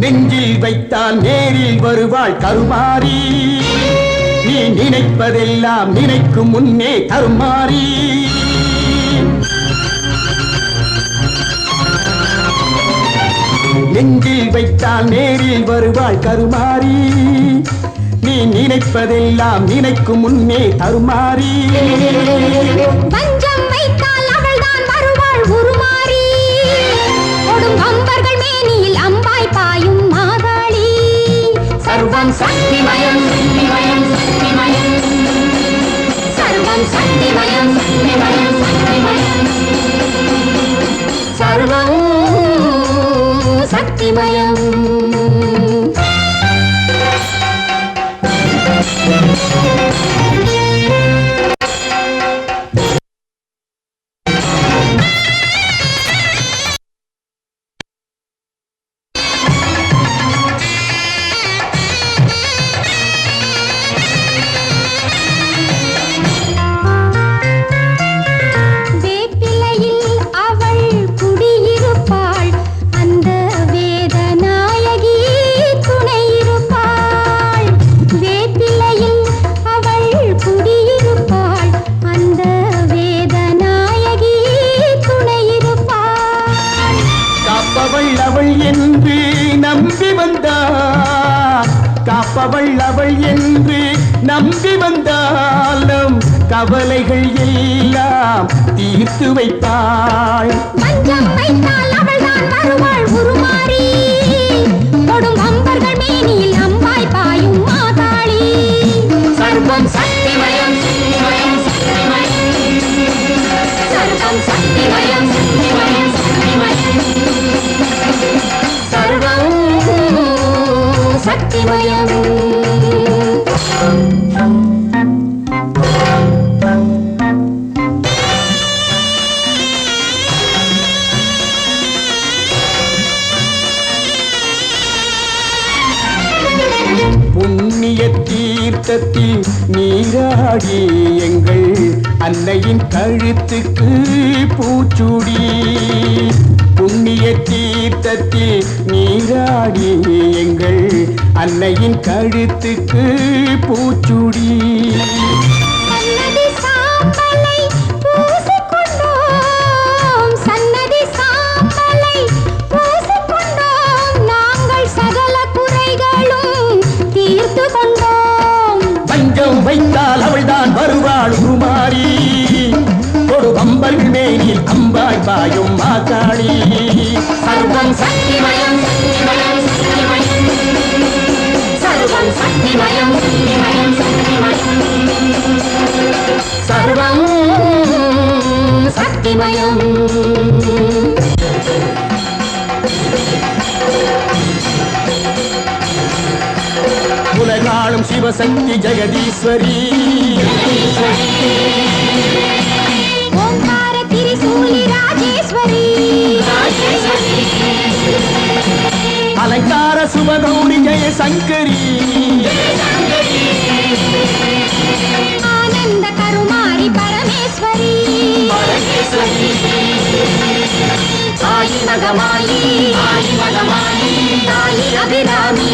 நெஞ்சில் வைத்தால் நேரில் வருவாள் கருமாறி. நீ நினைப்பதெல்லாம் நினைக்கும் முன்னே கருமாறி நெஞ்சில் வைத்தால் நேரில் வருவாள் கருமாறி. நீ நினைப்பதெல்லாம் நினைக்கும் முன்னே தருமாறி. சர்வம் சக்திமயம் சக்திமயம் சக்திமயம் சர்வம் சக்திமயம் சக்திமயம் சக்திமயம் சர்வம் சக்திமயம் காப்பவள் அவள் என்று நம்பி வந்தாலும் கவலைகள் எல்லாம் தீர்த்து வைப்பாள். பஞ்சம் வைத்தால் தீர்த்தத்தில் நீராடி எங்கள் அன்னையின் கழுத்துக்கு பூச்சுடி. புண்ணிய தீர்த்தத்தில் நீராடி எங்கள் அன்னையின் கழுத்துக்கு பூச்சுடி. வைத்தால் அவள்தான் வருவாள் உருமாறி. ஒரு கம்பல் மேனில் அம்பாய் பாயும் மாதாளி சர்வம் சக்திமயம் சக்திமயம் சக்திமயம் சர்வம் சக்திமயம் சக்திமயம் சக்திமயம். சர்வம் சக்திமயம். జీవశక్తి జగదీశ్వరి. అలంకార శుభగౌరి జయ శంకరి. ఆనంద కరుమారి పరమేశ్వరి. ఆయి మగమాయి ఆయి మగమాయి తాయి అభిరామి